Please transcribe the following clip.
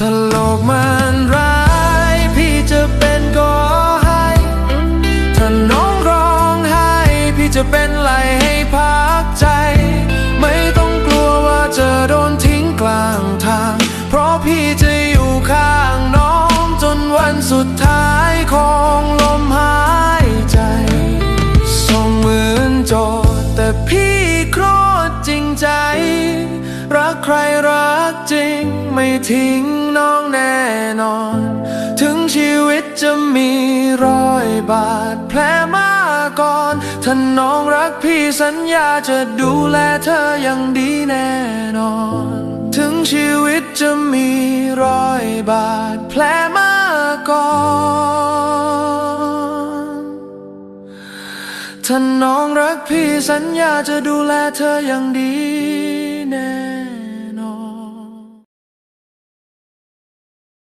ถ้าโลกมันร้ายพี่จะเป็นก็ให้ถ้าน้องร้องไห้พี่จะเป็นไหลให้พักใจ ไม่ต้องกลัวว่าจะโดนทิ้งกลางทาง เพราะพี่จะอยู่ข้างน้องจนวันสุดท้ายของลมหายใจส่งเหมือนโจทย์แต่พี่โคตรจริงใจ รักใครรักจริงไม่ทิ้ง น้องแน่นอน ถึงชีวิตจะมีรอยบาดแผลมาก่อน ถ้าน้องรักพี่สัญญาจะดูแลเธออย่างดีแน่นอน ถึงชีวิตจะมีรอยบาดแผลมาก่อนถ้าน้องรักพี่สัญญาจะดูแลเธออย่างดี